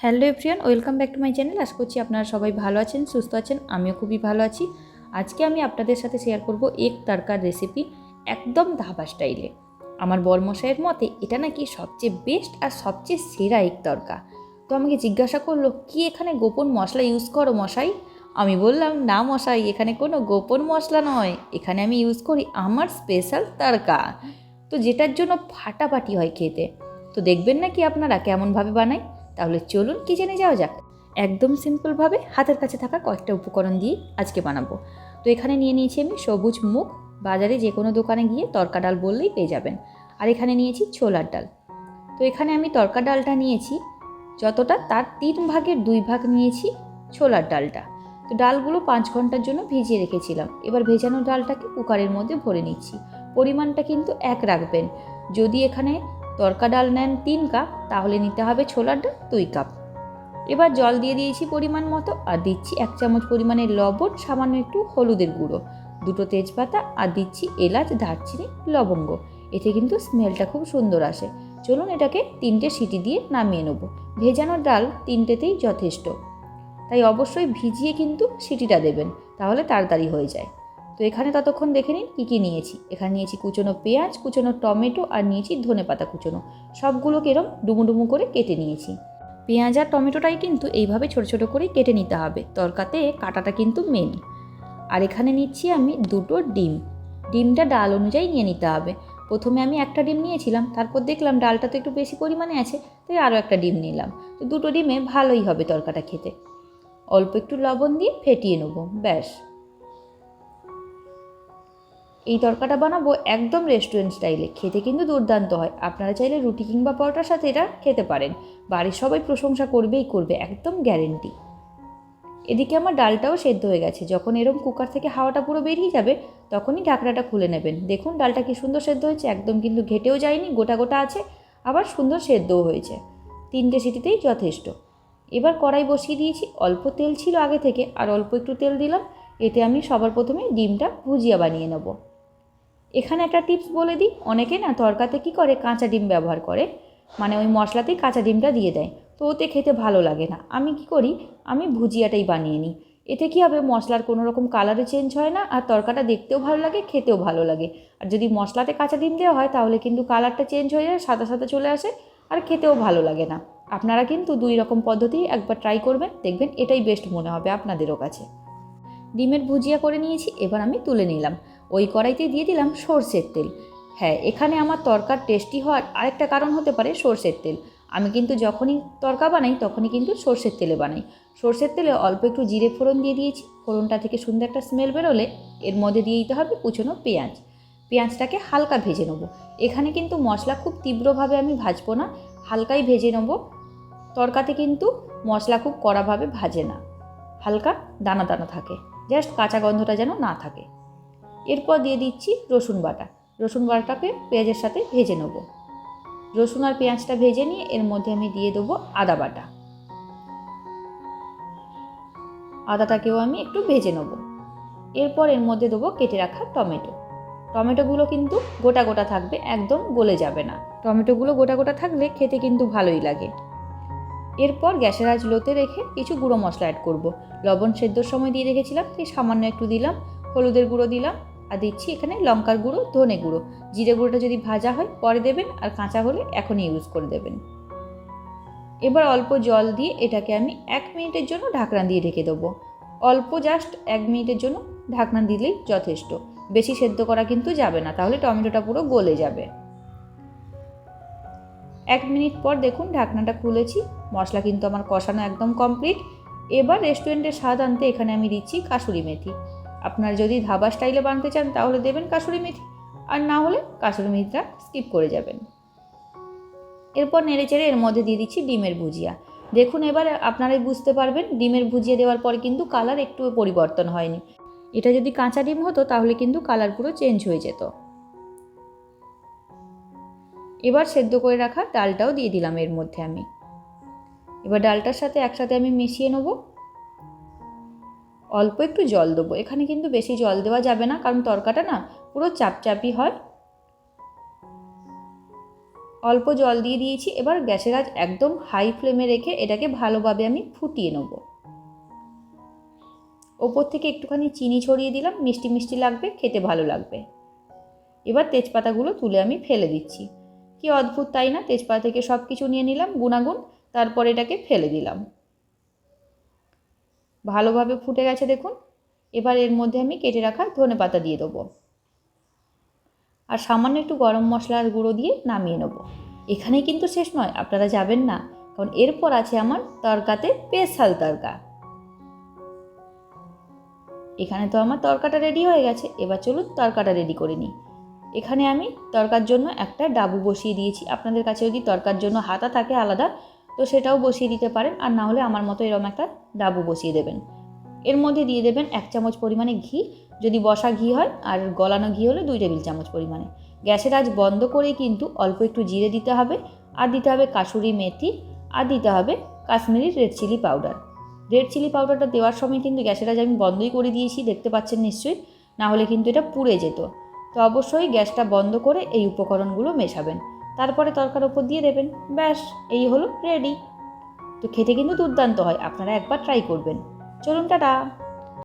Hello everyone welcome back to my channel. আশা করছি আপনারা সবাই ভালো আছেন, সুস্থ আছেন, আমিও খুবই ভালো আছি। আজকে আমি আপনাদের সাথে শেয়ার করব এক তারকার রেসিপি একদম ধাবা স্টাইলে আমার বরমশাইয়ের মতে এটা নাকি সবচেয়ে বেস্ট আর সবচেয়ে সেরা এক তরকা। তো আমাকে জিজ্ঞাসা করল, কি এখানে গোপন মশলা ইউজ করো মশাই? আমি বললাম, না মশাই, এখানে কোনো গোপন মশলা নয়। এখানে আমি ইউজ করি আমার স্পেশাল তড়কা তো যেটার জন্য ফাটাফাটি হয় খেতে। তো দেখবেন না কি আপনারা কেমনভাবে বানাই তাহলে চলুন কিচেনে যাওয়া যাক? একদম সিম্পলভাবে হাতের কাছে থাকা কয়েকটা উপকরণ দিয়ে আজকে বানাবো। তো এখানে নিয়ে নিয়েছি আমি সবুজ মুখ বাজারে যে কোনো দোকানে গিয়ে তরকা ডাল বললেই পেয়ে যাবেন। আর এখানে নিয়েছি ছোলার ডাল। তো এখানে আমি তরকা ডালটা নিয়েছি, যতটা তার তিন ভাগের দুই ভাগ নিয়েছি ছোলার ডালটা। তো ডালগুলো পাঁচ ঘণ্টার জন্য ভিজিয়ে রেখেছিলাম। এবার ভেজানো ডালটাকে কুকারের মধ্যে ভরে নিচ্ছি। পরিমাণটা কিন্তু এক রাখবেন। যদি এখানে তরকা ডাল নেন তিন কাপ, তাহলে নিতে হবে ছোলার ডাল দুই কাপ। এবার জল দিয়ে দিয়েছি পরিমাণ মতো আর দিচ্ছি এক চামচ পরিমাণে লবণ, সামান্য একটু হলুদের গুঁড়ো, দুটো তেজপাতা আর দিচ্ছি এলাচ, দারচিনি, লবঙ্গ। এতে কিন্তু স্মেলটা খুব সুন্দর আসে। চলুন এটাকে তিনটে সিটি দিয়ে নামিয়ে নেব। ভেজানো ডাল তিনটেতেই যথেষ্ট। তাই অবশ্যই ভিজিয়ে কিন্তু সিটিটা দেবেন, তাহলে তাড়াতাড়ি হয়ে যায়। তো এখানে ততক্ষণ দেখে নিন কী কী নিয়েছি। এখানে নিয়েছি কুচনো পেঁয়াজ, কুচনো টমেটো আর নিয়েছি ধনে পাতা কুচনো। সবগুলোকে এরম ডুমু ডুমু করে কেটে নিয়েছি। পেঁয়াজ আর টমেটোটাই কিন্তু এইভাবে ছোটো ছোটো করে কেটে নিতে হবে। তরকাতে কাটাটা কিন্তু মেন আর এখানে নিচ্ছি আমি দুটো ডিম। ডিমটা ডাল অনুযায়ী নিয়ে নিতে হবে। প্রথমে আমি একটা ডিম নিয়েছিলাম, তারপর দেখলাম ডালটা তো একটু বেশি পরিমাণে আছে, তাই আরও একটা ডিম নিলাম। তো দুটো ডিমে ভালোই হবে তরকাটা খেতে। অল্প একটু লবণ দিয়ে ফেটিয়ে নেব, ব্যাস। এই তরকাটা বানাবো একদম রেস্টুরেন্ট স্টাইলে খেতে কিন্তু দুর্দান্ত হয়। আপনারা চাইলে রুটি কিংবা পরোটার সাথে এটা খেতে পারেন। বাড়ির সবাই প্রশংসা করবেই করবে, একদম গ্যারেন্টি এদিকে আমার ডালটাও সেদ্ধ হয়ে গেছে। যখন এরম কুকার থেকে হাওয়াটা পুরো বেরিয়ে যাবে, তখনই ঢাকনাটা খুলে নেবেন। দেখুন, ডালটা কি সুন্দর সেদ্ধ হয়েছে। একদম কিন্তু ঘেটেও যায়নি, গোটা গোটা আছে, আবার সুন্দর সেদ্ধও হয়েছে। তিনটে সিটিতেই যথেষ্ট। এবার কড়াই বসিয়ে দিয়েছি। অল্প তেল ছিল আগে থেকে, আর অল্প একটু তেল দিলাম। এতে আমি সবার প্রথমে ডিমটা ভুজিয়া বানিয়ে নেব। এখানে একটা টিপস বলে দিই, অনেকে না তরকাতে কি করে, কাঁচা ডিম ব্যবহার করে। মানে ওই মশলাতেই কাঁচা ডিমটা দিয়ে দেয়। তো ওতে খেতে ভালো লাগে না। আমি কি করি, আমি ভুজিয়াটাই বানিয়ে নিই। এতে কী হবে, মশলার কোনো রকম কালারও চেঞ্জ হয় না, আর তরকাটা দেখতেও ভালো লাগে, খেতেও ভালো লাগে। আর যদি মশলাতে কাঁচা ডিম দেওয়া হয়, তাহলে কিন্তু কালারটা চেঞ্জ হয়ে যায়, সাদা সাদা চলে আসে, আর খেতেও ভালো লাগে না। আপনারা কিন্তু দুই রকম পদ্ধতি একবার ট্রাই করবেন, দেখবেন এটাই বেস্ট মনে হবে আপনাদেরও কাছে। ডিমের ভুজিয়া করে নিয়েছি, এবার আমি তুলে নিলাম। ওই কড়াইতে দিয়ে দিলাম সর্ষের তেল। হ্যাঁ এখানে আমার তরকার টেস্টি হওয়ার আরেকটা কারণ হতে পারে সর্ষের তেল। আমি কিন্তু যখনই তরকা বানাই, তখনই কিন্তু সর্ষের তেলে বানাই। সর্ষের তেলে অল্প একটু জিরে ফোড়ন দিয়ে দিয়েছি। ফোড়নটা থেকে সুন্দর একটা স্মেল বেরোলে এর মধ্যে দিয়ে দিতে হবে কুচনো পেঁয়াজ। পেঁয়াজটাকে হালকা ভেজে নেব। এখানে কিন্তু মশলা খুব তীব্রভাবে আমি ভাজবো না, হালকাই ভেজে নেব। তরকাতে কিন্তু মশলা খুব কড়াভাবে ভাজে না। হালকা দানা দানা থাকে। জাস্ট কাঁচা গন্ধটা যেন না থাকে। এরপর দিয়ে দিচ্ছি রসুন বাটা। রসুন বাটাকে পেঁয়াজের সাথে ভেজে নেব। রসুন আর পেঁয়াজটা ভেজে নিয়ে এর মধ্যে আমি দিয়ে দেবো আদা বাটা। আদাটাকেও আমি একটু ভেজে নেব। এরপর এর মধ্যে দেবো কেটে রাখা টমেটো। টমেটোগুলো কিন্তু গোটা গোটা থাকবে, একদম গলে যাবে না। টমেটোগুলো গোটা গোটা থাকলে খেতে কিন্তু ভালোই লাগে। এরপর গ্যাসের আঁচ লোতে রেখে কিছু গুঁড়ো মশলা অ্যাড করব। লবণ সেদ্ধর সময় দিয়ে রেখেছিলাম সেই সামান্য একটু দিলাম, হলুদের গুঁড়ো দিলাম আর দিচ্ছি এখানে লঙ্কার গুঁড়ো, ধনে গুঁড়ো। জিরে গুঁড়োটা যদি ভাজা হয়, পরে দেবেন, আর কাঁচা হলে এখনই ইউজ করে দেবেন। এবার অল্প জল দিয়ে এটাকে আমি এক মিনিটের জন্য ঢাকনা দিয়ে ঢেকে দেবো। অল্প জাস্ট এক মিনিটের জন্য ঢাকনা দিলেই যথেষ্ট। বেশি সেদ্ধ করা কিন্তু যাবে না, তাহলে টমেটোটা পুরো গলে যাবে। এক মিনিট পর দেখুন ঢাকনাটা খুলেছি, মশলা কিন্তু আমার কষানো একদম কমপ্লিট এবার রেস্টুরেন্টের স্বাদ আনতে এখানে আমি দিচ্ছি কাসুরি মেথি। আপনার যদি ধাবা স্টাইলে বানাতে চান, তাহলে দেবেন কাসুরি মেথি। আর না হলে কাসুরি মেথিটা স্কিপ করে যাবেন। এরপর নেড়েচেড়ে এর মধ্যে দিয়ে দিচ্ছি ডিমের ভুজিয়া। দেখুন এবার আপনারাই বুঝতে পারবেন, ডিমের ভুজিয়া দেওয়ার পর কিন্তু কালার একটু পরিবর্তন হয়নি। এটা যদি কাঁচা ডিম হতো, তাহলে কিন্তু কালার পুরো চেঞ্জ হয়ে যেত। এবার সেদ্ধ করে রাখা ডালটাও দিয়ে দিলাম এর মধ্যে আমি। এবার ডালটার সাথে একসাথে আমি মিশিয়ে নেব। অল্প একটু জল দেবো। এখানে কিন্তু বেশি জল দেওয়া যাবে না, কারণ তরকাটা না পুরো চাপচাপি হয়। অল্প জল দিয়ে দিয়েছি, এবার গ্যাসের আজ একদম হাই ফ্লেমে রেখে এটাকে ভালোভাবে আমি ফুটিয়ে নেব। ওপর থেকে একটুখানি চিনি ছড়িয়ে দিলাম, মিষ্টি মিষ্টি লাগবে, খেতে ভালো লাগবে। এবার তেজপাতাগুলো তুলে আমি ফেলে দিচ্ছি। কি অদ্ভুত, তাই না? তেজপাতা থেকে সব কিছু নিয়ে নিলাম, গুণাগুণ, তারপর এটাকে ফেলে দিলাম। ভালোভাবে ফুটে গেছে দেখুন। এবার এর মধ্যে আমি কেটে রাখা ধনে পাতা দিয়ে দেবো। আর সামান্য একটু গরম মশলার গুঁড়ো দিয়ে নামিয়ে নেব। এখানেই কিন্তু শেষ নয়, আপনারা যাবেন না। কারণ এরপর আছে আমার তরকাতে স্পেশাল তরকা। এখানে তো আমার তরকাটা রেডি হয়ে গেছে, এবার চলুন তরকাটা রেডি করে নিই। এখানে আমি তরকার জন্য একটা ডাবু বসিয়ে দিয়েছি। আপনাদের কাছে যদি তরকার জন্য হাতা থাকে আলাদা তো সেটাও বসিয়ে দিতে পারেন আর না হলে আমার মতো এরকম একটা ডাবু বসিয়ে দেবেন। এর মধ্যে দিয়ে দেবেন এক চামচ পরিমাণে ঘি, যদি বসা ঘি হয় আর গলানো ঘি হলে দুই টেবিল চামচ পরিমাণে। গ্যাসের আজ বন্ধ করেই কিন্তু অল্প একটু জিরে দিতে হবে, আর দিতে হবে কাসুরি মেথি, আর দিতে হবে Kashmiri red chilli powder. Red chilli পাউডারটা দেওয়ার সময় কিন্তু গ্যাসের আজ আমি বন্ধই করে দিয়েছি, দেখতে পাচ্ছেন নিশ্চয়ই, না হলে কিন্তু এটা পুড়ে যেত। তো অবশ্যই গ্যাসটা বন্ধ করে এই উপকরণগুলো মেশাবেন। তারপরে তরকার ওপর দিয়ে দেবেন। ব্যাস, এই হলো রেডি। তো খেতে কিন্তু দুর্দান্ত হয়, আপনারা একবার ট্রাই করবেন। চলুন, টাটা।